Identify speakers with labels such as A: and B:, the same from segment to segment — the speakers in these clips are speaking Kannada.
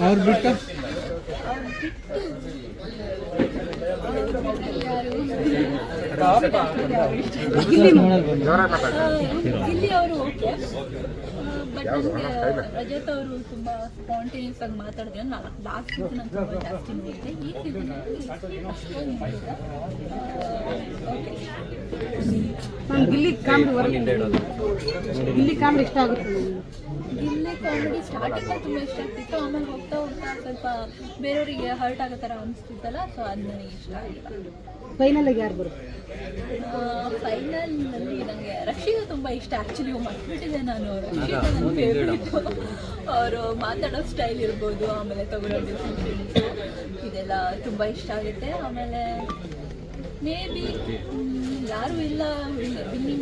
A: ಅವ್ರು ಬಿಟ್ಟು?
B: ಇಲ್ಲಿ ಅವರು ಓಕೆ. ಬಟ್ ರಜತ್ ಅವರು ತುಂಬಾ ಸ್ಪಾಂಟೇನಿಯಸ್ ಆಗಿ ಮಾತಾಡಿದ್ರೆ ನಾನು ಲಾಸ್ಟ್ ಸೀಸನ್ ಅಂತ ತುಂಬ ಜಾಸ್ತಿ ನೋಡಿದ್ದೆ ಈ ಸೀಸನ್ ಅಷ್ಟೊಂದು
C: ಗಿಲ್ಲಿ ಕಾಮಿಡಿ ಗಿಲ್ಲಿ ಕಾಮಿಡಿ ಇಷ್ಟ ಆಗುತ್ತೆ.
B: ಗಿಲ್ಲಿ ಕಾಮಿಡಿ ಸ್ಟಾರ್ಟಿಂಗ್ ತುಂಬ ಇಷ್ಟ ಆಗ್ತಿತ್ತು. ಆಮೇಲೆ ಹೋಗ್ತಾ ಹೋಗ್ತಾ ಸ್ವಲ್ಪ ಬೇರೆಯವರಿಗೆ ಹರ್ಟ್ ಆಗೋ ಥರ ಅನಿಸ್ತಿತ್ತಲ್ಲ ಸೊ ಅದು ನನಗೆ ಇಷ್ಟ ಆಗಿಲ್ಲ.
C: ಫೈನಲ್ ಆಗಿ ಯಾರು ಬರುತ್ತೆ?
B: ಫೈನಲ್ನಲ್ಲಿ ನನಗೆ ರಕ್ಷಿತಾ ತುಂಬ ಇಷ್ಟ. ಆ್ಯಕ್ಚುಲಿ ಮರ್ತ್ಬಿಟ್ಟಿದ್ದೆ ನಾನು. ರಕ್ಷಿತಾ ನನ್ನ ಫೇವ್ರೇಟ್ ಅವರು ಮಾತಾಡೋ ಸ್ಟೈಲ್ ಇರ್ಬೋದು ಆಮೇಲೆ ತಗೊಳ್ಳೋ ಡಿಸಿಷನ್ಸ್ ಇದೆಲ್ಲ ತುಂಬ ಇಷ್ಟ ಆಗುತ್ತೆ. ಆಮೇಲೆ ಮೇ ಬಿ ಯಾರೂ ಇಲ್ಲ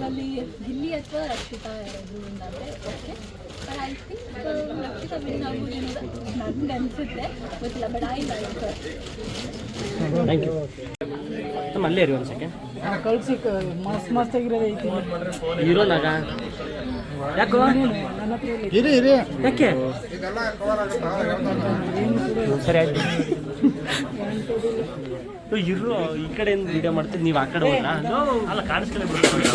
B: ವಿನ್ನಿಂಗಲ್ಲಿ ಗಿಲ್ಲಿ ಅಥವಾ ರಕ್ಷಿತಾ ಯಾರಾದರೂ ವಿನ್ ಆದರೆ okay but I think Rakshita win ಅನ್ನೋದು ನನಗೆ ಅನಿಸುತ್ತೆ. ಗೊತ್ತಿಲ್ಲ but I like
D: thank you ನಮ್ಮ ಅಲ್ಲೇ ಇರಿ ಒಂದು ಸೆಕೆಂಡ್
C: ಕಳ್ಸಿ ಮಸ್ತ್ ಮಸ್ತ್ ಆಗಿರೋದು ಐತಿ
D: ಹೀರೋನಾಗ ಯಾಕೋ?
A: ಇರಿ ಇರಿ.
D: ಯಾಕೆ? ಸರಿ ಆಯ್ತು. ಇರು ಈ ಕಡೆಯಿಂದ ವಿಡಿಯೋ ಮಾಡ್ತೀವಿ ನೀವು ಆ ಕಡೆ ಹೋದ್ರಾ ಅಲ್ಲ ಕಾಣಿಸ್ಕೊಳ್ಳಿ ಬಿಡ್ತೀವಿ